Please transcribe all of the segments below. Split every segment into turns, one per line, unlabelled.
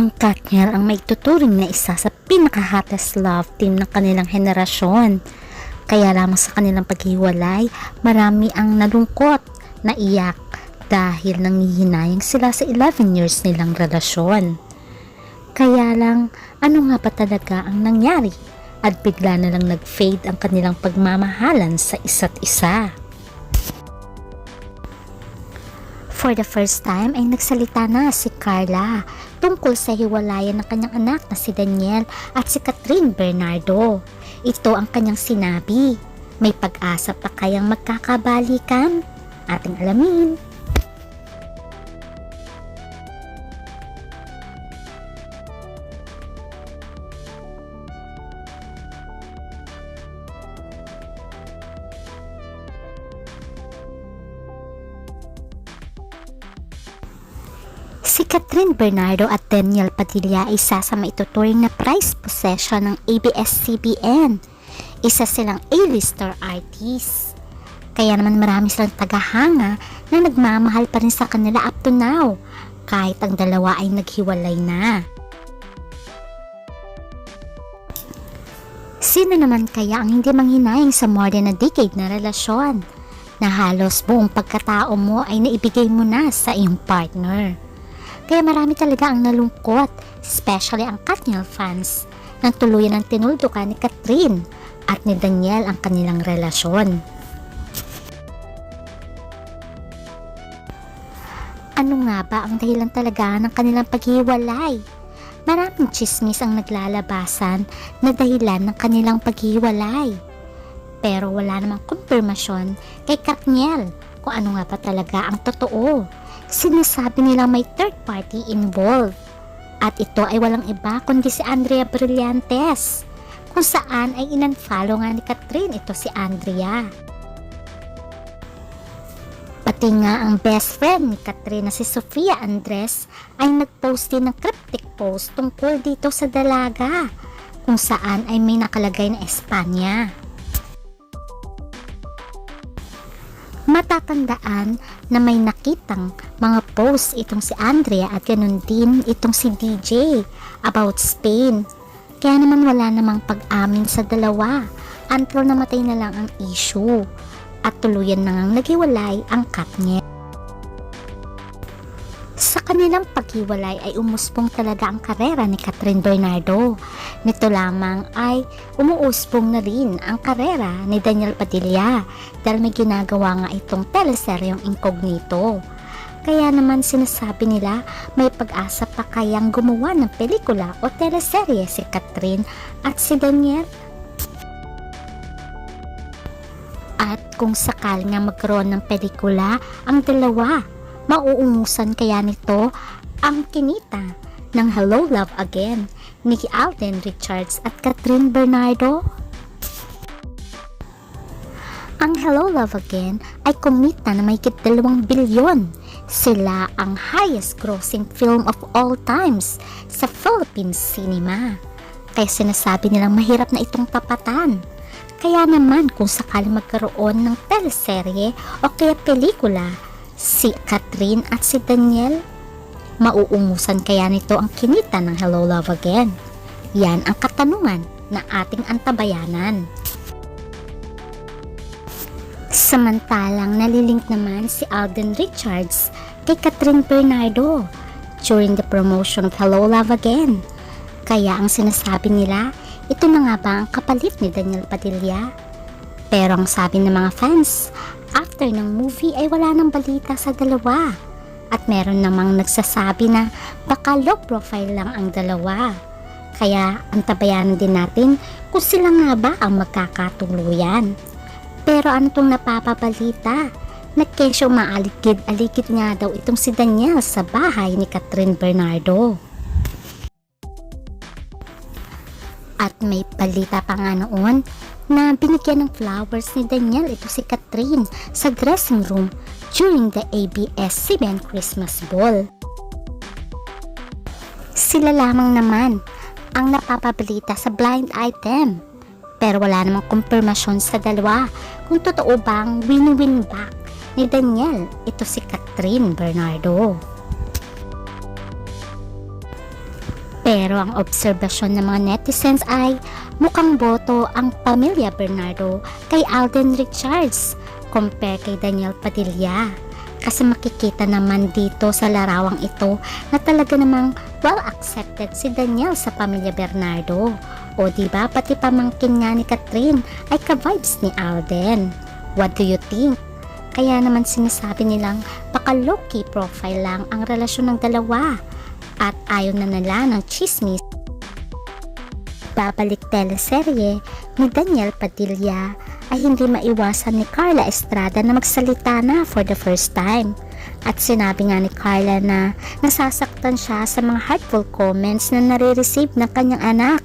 Ang Katniel ang maituturing na isa sa pinaka-hottest love team ng kanilang henerasyon. Kaya lamang sa kanilang paghiwalay, marami ang nalungkot, naiyak dahil nangihinayang sila sa 11 years nilang relasyon. Kaya lang, ano nga ba talaga ang nangyari? At bigla na lang nag-fade ang kanilang pagmamahalan sa isa't isa. For the first time ay nagsalita na si Carla tungkol sa hiwalayan ng kanyang anak na si Daniel at si Catherine Bernardo. Ito ang kanyang sinabi. May pag-asa pa kayang magkakabalikan? Ating alamin. Si Catherine Bernardo at Daniel Padilla ay isa sa maituturing na prize possession ng ABS-CBN. Isa silang A-lister artist. Kaya naman marami silang tagahanga na nagmamahal pa rin sa kanila up to now, kahit ang dalawa ay naghiwalay na. Sino naman kaya ang hindi manghinayang sa more than a decade na relasyon na halos buong pagkatao mo ay naibigay mo na sa iyong partner? Kaya marami talaga ang nalungkot, especially ang Katniel fans, nang tuluyan ng tinuldukan ni Catherine at ni Daniel ang kanilang relasyon. Ano nga ba ang dahilan talaga ng kanilang paghiwalay? Maraming chismis ang naglalabasan na dahilan ng kanilang paghiwalay. Pero wala namang kumpirmasyon kay Katniel kung ano nga ba talaga ang totoo sinasabi nila may third party involved. At ito ay walang iba kundi si Andrea Brillantes, kung saan ay inunfollow nga ni Catherine ito si Andrea. Pati nga ang best friend ni Catherine na si Sofia Andres ay nagpost din ng cryptic post tungkol dito sa dalaga, kung saan ay may nakalagay na Espanya. Matatandaan na may nakitang mga posts itong si Andrea at ganun din itong si DJ about Spain. Kaya naman wala namang pag-amin sa dalawa until namatay na lang ang issue at tuluyan na ngang naghiwalay ang Katniel. Kanilang paghiwalay ay umusbong talaga ang karera ni Catherine Bernardo. Nito lamang ay umuusbong na rin ang karera ni Daniel Padilla dahil may ginagawa nga itong teleseryong incognito. Kaya naman sinasabi nila may pag-asa pa kayang gumawa ng pelikula o teleserye si Catherine at si Daniel At kung sakal nga magkaroon ng pelikula ang dalawa, mauungusan kaya nito ang kinita ng Hello Love Again ni Alden Richards at Catherine Bernardo? Ang Hello Love Again ay kumita na may 2 bilyon. Sila ang highest grossing film of all times sa Philippine cinema. Kaya sinasabi nilang mahirap na itong tapatan. Kaya naman kung sakaling magkaroon ng teleserye o kaya pelikula, si Catherine at si Daniel, mauungusan kaya nito ang kinita ng Hello Love Again? Yan ang katanungan na ating antabayanan. Samantalang nalilink naman si Alden Richards kay Catherine Bernardo during the promotion of Hello Love Again. Kaya ang sinasabi nila, ito na nga ba ang kapalit ni Daniel Padilla? Pero ang sabi ng mga fans, after ng movie ay wala nang balita sa dalawa. At meron namang nagsasabi na baka low profile lang ang dalawa. Kaya antabayanan din natin kung sila nga ba ang magkakatuluyan. Pero ano tong napapabalita? Nagkesyo maaligid-aligid nga daw itong si Daniel sa bahay ni Catherine Bernardo. At may balita pa nga noon na binigyan ng flowers ni Daniel ito si Catherine sa dressing room during the ABS-CBN Christmas Ball. Sila lamang naman ang napapabalita sa blind item. Pero wala namang kumpirmasyon sa dalawa kung totoo bang win-win back ni Daniel ito si Catherine Bernardo. Pero ang obserbasyon ng mga netizens ay mukhang boto ang pamilya Bernardo kay Alden Richards compare kay Daniel Padilla. Kasi makikita naman dito sa larawang ito na talaga namang well accepted si Daniel sa pamilya Bernardo. O di ba pati pamangkin nga ni Catherine ay ka-vibes ni Alden. What do you think? Kaya naman sinasabi nilang baka low-key profile lang ang relasyon ng dalawa at ayaw na nila ng chismis. Babalik teleserye ni Daniel Padilla ay hindi maiwasan ni Carla Estrada na magsalita na for the first time. At sinabi nga ni Carla na nasasaktan siya sa mga hurtful comments na nare-receive ng kanyang anak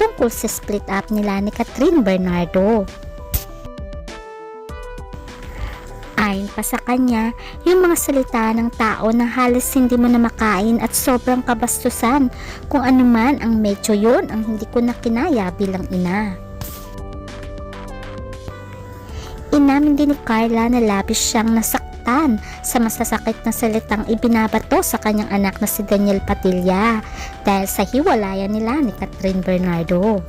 tungkol sa split up nila ni Catherine Bernardo. Ayon pa sa kanya, yung mga salita ng tao na halos hindi mo na makain at sobrang kabastusan kung ano man ang medyo yun ang hindi ko na kinaya bilang ina. Inamin din ni Carla na labis siyang nasaktan sa masasakit na salitang ibinabato sa kanyang anak na si Daniel Patilla dahil sa hiwalayan nila ni Catherine Bernardo.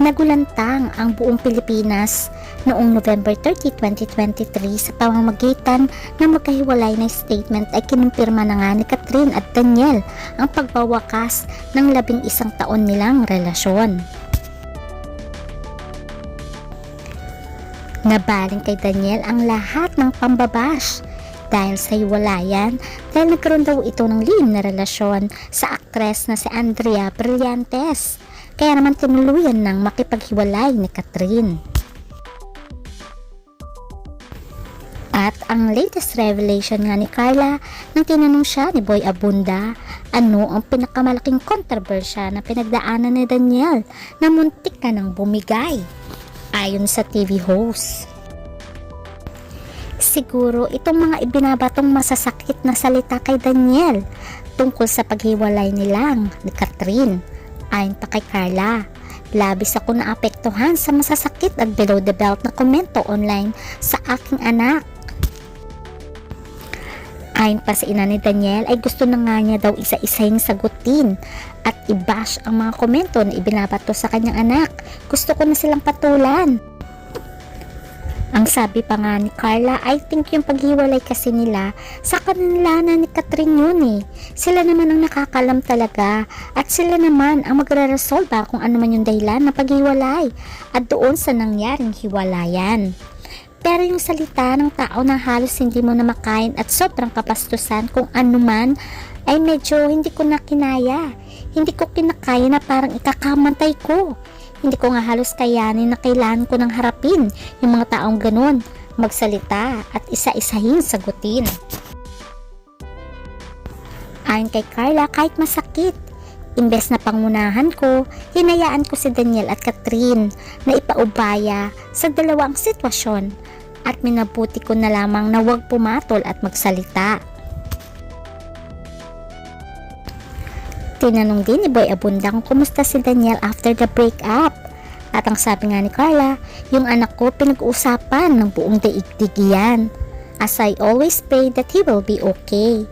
Nagulantang ang buong Pilipinas noong November 30, 2023 sa pamamagitan ng magkahiwalay na statement ay kinumpirma na nga ni Catherine at Daniel ang pagbawakas ng labing isang taon nilang relasyon. Nabaling kay Daniel ang lahat ng pambabash dahil sa hiwalayan dahil nagkaroon daw ito ng lihim na relasyon sa aktres na si Andrea Brillantes. Kaya naman tinuluyan ng makipaghiwalay ni Catherine. At ang latest revelation nga ni Carla nang tinanong siya ni Boy Abunda ano ang pinakamalaking kontrobersya na pinagdaanan ni Daniel na muntik na nang bumigay ayon sa TV host. Siguro itong mga ibinabatong masasakit na salita kay Daniel tungkol sa paghiwalay nilang ni Catherine ayon pa kay Carla. Labis ako naapektuhan sa masasakit at below the belt na komento online sa aking anak. Ayon pa sa ina ni Daniel ay gusto na nga niya daw isa-isahing sagutin at i-bash ang mga komento na ibinabato sa kanyang anak. Gusto ko na silang patulan. Ang sabi pa nga ni Carla, I think yung paghiwalay kasi nila sa kanila na ni Catherine yun eh. Sila naman ang nakakalam talaga at sila naman ang magre-resolve kung ano man yung dahilan ng paghiwalay at doon sa nangyaring hiwalayan. Pero yung salita ng tao na halos hindi mo na makain at sobrang kapastusan kung ano man ay medyo hindi ko na kinaya. Hindi ko kinakaya na parang ikakamantay ko. Hindi ko nga halos kayanin na kailangan ko nang harapin yung mga taong ganun, magsalita at isa-isahin sagutin. Ayon kay Carla, kahit masakit, Imbes na pangunahan ko, hinayaan ko si Daniel at Catherine na ipaubaya sa dalawang sitwasyon at minabuti ko na lamang na huwag pumatol at magsalita. Tinanong din ni Boy Abundang kumusta si Daniel after the breakup. At ang sabi nga ni Carla, yung anak ko pinag-uusapan ng buong daigdig yan. As I always pray that he will be okay.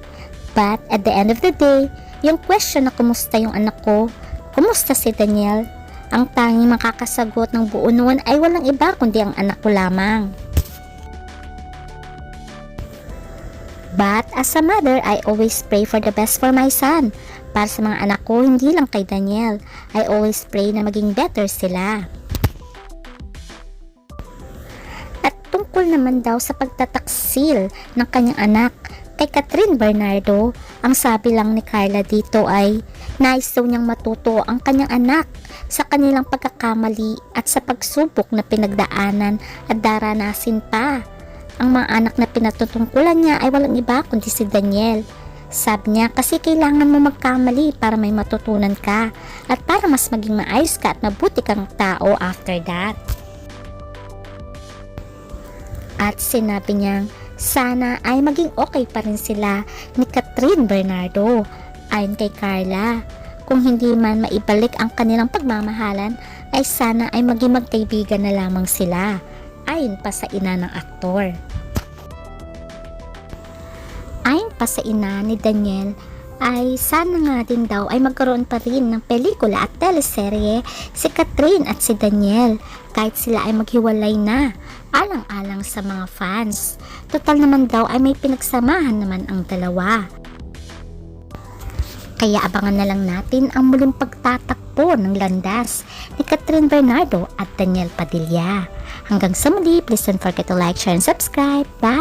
But at the end of the day, yung question na kumusta yung anak ko, kumusta si Daniel, ang tanging makakasagot ng buo noon ay walang iba kundi ang anak ko lamang. But as a mother, I always pray for the best for my son. Para sa mga anak ko, hindi lang kay Daniel. I always pray na maging better sila. At tungkol naman daw sa pagtataksil ng kanyang anak kay Catherine Bernardo, ang sabi lang ni Carla dito ay nais daw niyang matuto ang kanyang anak sa kanilang pagkakamali at sa pagsubok na pinagdaanan at daranasin pa. Ang mga anak na pinatutungkulan niya ay walang iba kundi si Daniel. Sabi niya kasi kailangan mo magkamali para may matutunan ka at para mas maging maayos ka at mabuti kang tao after that. At sinabi niyang sana ay maging okay pa rin sila ni Catherine Bernardo ayon kay Carla. Kung hindi man maibalik ang kanilang pagmamahalan ay sana ay maging magkaibigan na lamang sila ayon pa sa ina ng aktor. Ayon pa sa ina ni Daniel ay sana nga din daw ay magkaroon pa rin ng pelikula at teleserye si Catherine at si Daniel kahit sila ay maghiwalay na alang-alang sa mga fans. Total naman daw ay may pinagsamahan naman ang dalawa. Kaya abangan na lang natin ang muling pagtatakbo ng landas ni Catherine Bernardo at Daniel Padilla. Hanggang sa muli, please don't forget to like, share, and subscribe. Bye!